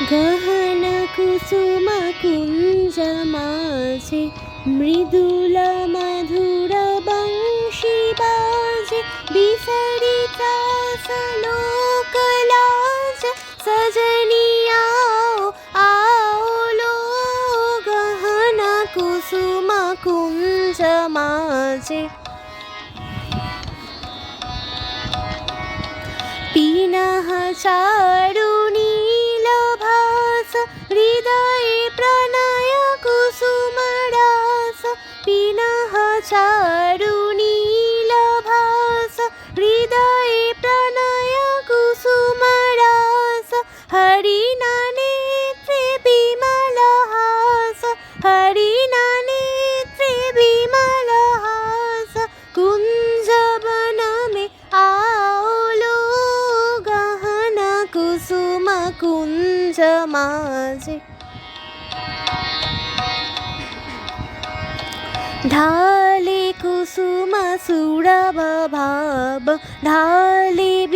গহন কুসুমা কুঞ্জ মাঝে মৃদুল মধুর বংশী বাজে বিসরিতা সলোক লাজ সজনিয়াও আও লো গহন কুসুমা কুঞ্জ মাঝে পিনহ চার कुञ्ज माझे ढाले कुसुम सुरभ भाव ढाले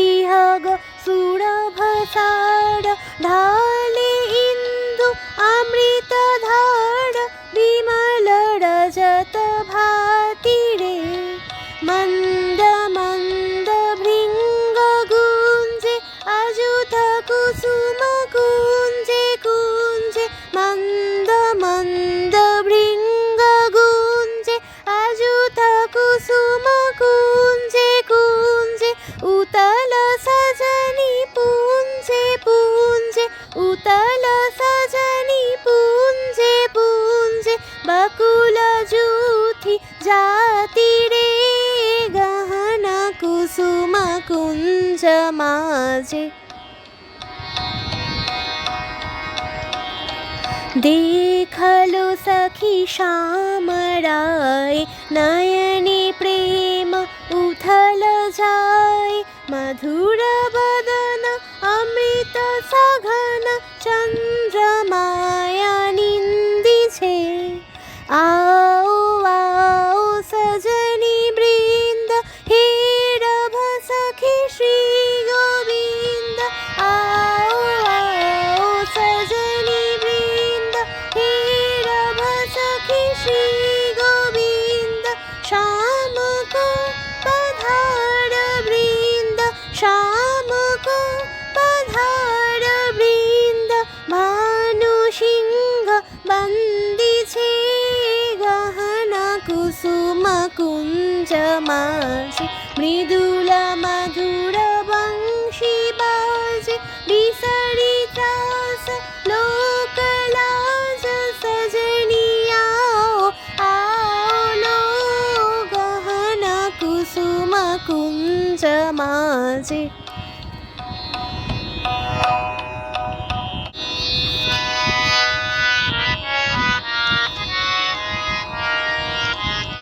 উতাল সাজানি পুঞ্জে পুঞ্জে, বকুল জুথি জাতি রে, গহনা কুসুম কুঞ্জ মাঝে। দেখাল সখী শ্যামরায় নয়নে প্রেম উথল যায়, মধুর पधार बृन्द श्याम को पधार बृन्द भानु सिंह बन्दिछे गहन कुसुम कुञ्ज माझे मृदुल मधुर Cũng.